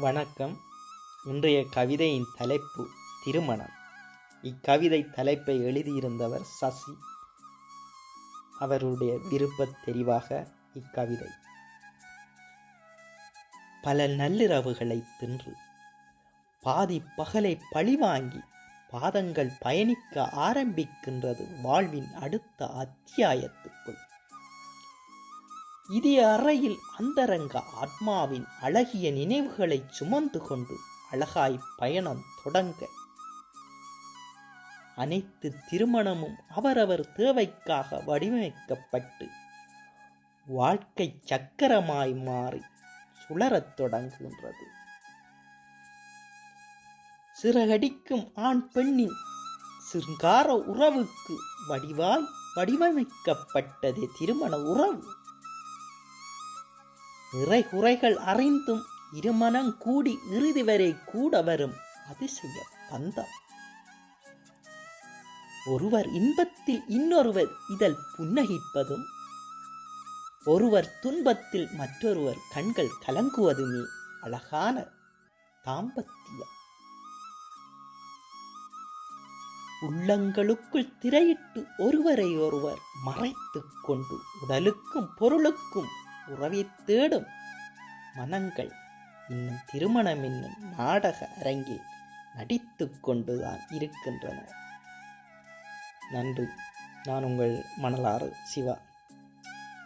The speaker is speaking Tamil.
வணக்கம். இன்றைய கவிதையின் தலைப்பு திருமணம். இக்கவிதை தலைப்பை எழுதியிருந்தவர் சசி. அவருடைய விருப்பத் தெரிவாக இக்கவிதை. பல நள்ளிரவுகளை தின்று பாதி பகலை பழிவாங்கி பாதங்கள் பயணிக்க ஆரம்பிக்கின்றது வாழ்வின் அடுத்த அத்தியாயத்துக்குள். இதே அறையில் அந்தரங்க ஆத்மாவின் அழகிய நினைவுகளை சுமந்து கொண்டு அழகாய் பயணம் தொடங்க. அனைத்து திருமணமும் அவரவர் தேவைக்காக வடிவமைக்கப்பட்டு வாழ்க்கை சக்கரமாய் மாறி சுழறத் தொடங்குகின்றது. சிறகடிக்கும் ஆண் பெண்ணின் சிங்கார உறவுக்கு வடிவாய் வடிவமைக்கப்பட்டதே திருமண உறவு. நிறை குறைகள் அறிந்தும் இருமனம் கூடி இறுதி வரை கூட வரும் அதிசய பந்தம். ஒருவர் இன்பத்தில் இன்னொருவர் இதழ் புன்னகிப்பதும் ஒருவர் துன்பத்தில் மற்றொருவர் கண்கள் கலங்குவதுமே அழகான தாம்பத்தியம். உள்ளங்களுக்குள் திரையிட்டு ஒருவரை ஒருவர் மறைத்துக் கொண்டு உடலுக்கும் பொருளுக்கும் உறவை தேடும் மனங்கள் இன்னும் திருமணம் என்னும் நாடக அரங்கில் நடித்து கொண்டுதான் இருக்கின்றன. நன்றி. நான் உங்கள் மணலாறு சிவா.